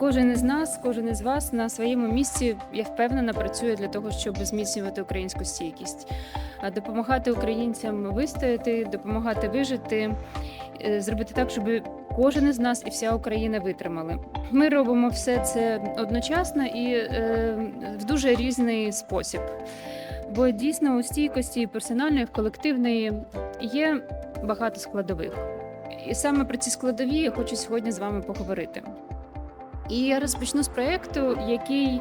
Кожен із нас, кожен із вас на своєму місці, я впевнена, працює для того, щоб зміцнювати українську стійкість, допомагати українцям вистояти, допомагати вижити, е, зробити так, щоб кожен із нас і вся Україна витримали. Ми робимо все це одночасно і е, в дуже різний спосіб. Бо дійсно у стійкості персональної, колективної є багато складових. І саме про ці складові я хочу сьогодні з вами поговорити. І я розпочну з проєкту, який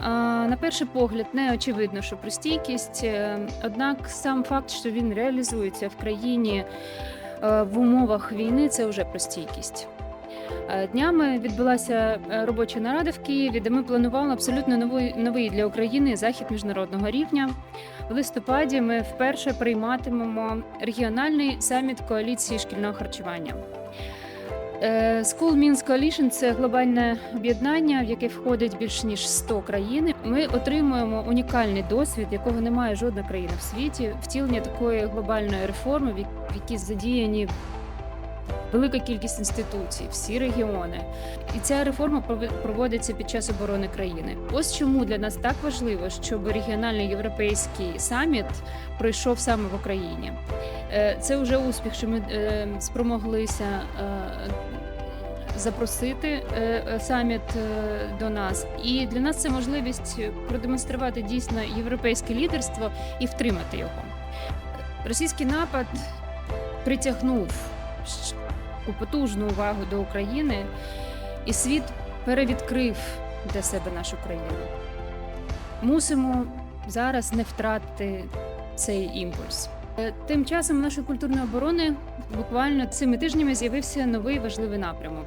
на перший погляд не очевидно, що про стійкість. е, Однак сам факт, що він реалізується в країні е, в умовах війни, це вже про стійкість. Е, Днями відбулася е, робоча нарада в Києві, де ми планували абсолютно новий, новий для України захід міжнародного рівня. В листопаді ми вперше прийматимемо регіональний саміт коаліції шкільного харчування. Е, School Means Coalition – це глобальне об'єднання, в яке входить більше ніж 100 країн. Ми отримуємо унікальний досвід, якого немає жодна країна в світі, втілення такої глобальної реформи, в якій задіяні велика кількість інституцій, всі регіони. І ця реформа проводиться під час оборони країни. Ось чому для нас так важливо, щоб регіональний європейський саміт пройшов саме в Україні. Е, Це вже успіх, що ми е, спромоглися е, запросити саміт до нас. І для нас це можливість продемонструвати дійсно європейське лідерство і втримати його. Російський напад притягнув потужну увагу до України, і світ перевідкрив для себе нашу країну. Мусимо зараз не втратити цей імпульс. Е, Тим часом нашої культурної оборони буквально цими тижнями з'явився новий важливий напрямок.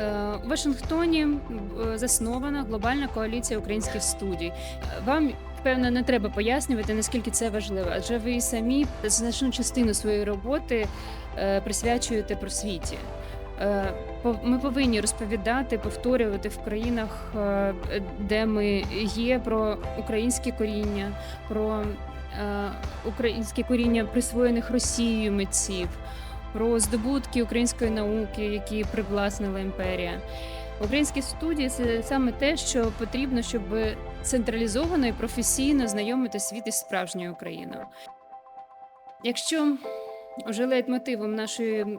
Е, У Вашингтоні е, заснована глобальна коаліція українських студій. Е, Вам певно не треба пояснювати, наскільки це важливо, адже ви самі значну частину своєї роботи е, присвячуєте просвіті. Е, Ми повинні розповідати, повторювати в країнах, е, де ми є, про українське коріння, про е, українське коріння присвоєних Росією митців, про здобутки української науки, які привласнила імперія. Українські студії це саме те, що потрібно, щоб централізовано і професійно знайомити світ із справжньою Україною. Якщо вже лейтмотивом нашої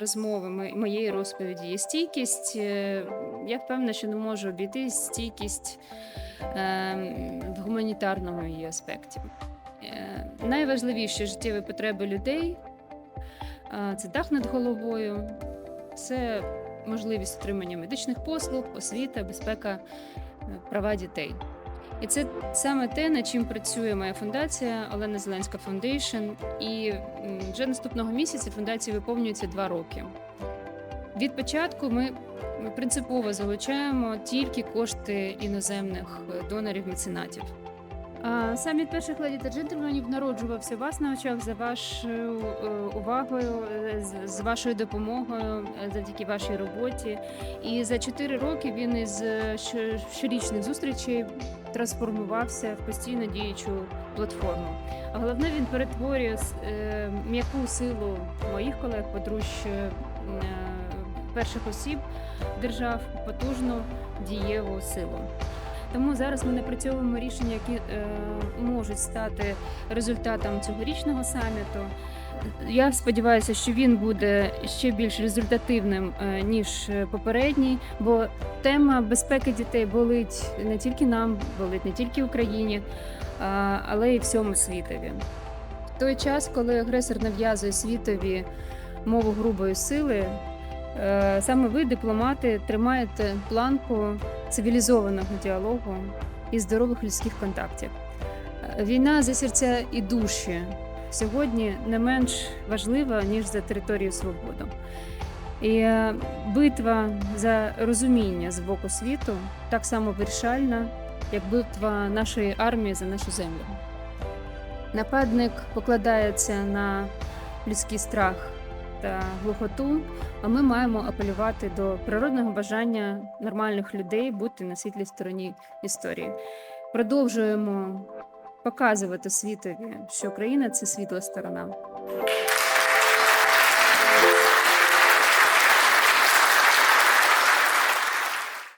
розмови, мо- моєї розповіді є стійкість, е, я впевнена, що не можу обійти стійкість е, в гуманітарному її аспекті. Е, Найважливіші життєві потреби людей е, це дах над головою, це можливість отримання медичних послуг, освіта, безпека, е, права дітей. І це саме те, над чим працює моя фундація Олена Зеленська Фондейшн. І вже наступного місяця фундації виповнюється два роки. Від початку ми принципово залучаємо тільки кошти іноземних донорів меценатів. Саміт перших леді та джентльменів народжувався вас на очах за вашою е, увагою, е, з- вашою допомогою, е, завдяки вашій роботі. І за чотири роки він із щорічних зустрічей трансформувався в постійно діючу платформу. А головне, він перетворює м'яку силу моїх колег, подруж перших осіб держав потужну дієву силу. Тому зараз ми напрацьовуємо рішення, які е, можуть стати результатом цьогорічного саміту. Я сподіваюся, що він буде ще більш результативним е, ніж е, попередній, бо тема безпеки дітей болить не тільки нам, болить не тільки Україні, але й всьому світові. В той час, коли агресор нав'язує світові мову грубої сили, е, саме ви, дипломати, тримаєте планку цивілізованого діалогу і здорових людських контактів. Е, Війна за серця і душі сьогодні не менш важлива, ніж за територію свободу. І е, битва за розуміння з боку світу так само вирішальна, як битва нашої армії за нашу землю. Нападник покладається на людський страх та глухоту. А ми маємо апелювати до природного бажання нормальних людей бути на світлій стороні історії. Продовжуємо показувати світові, що Україна це світла сторона.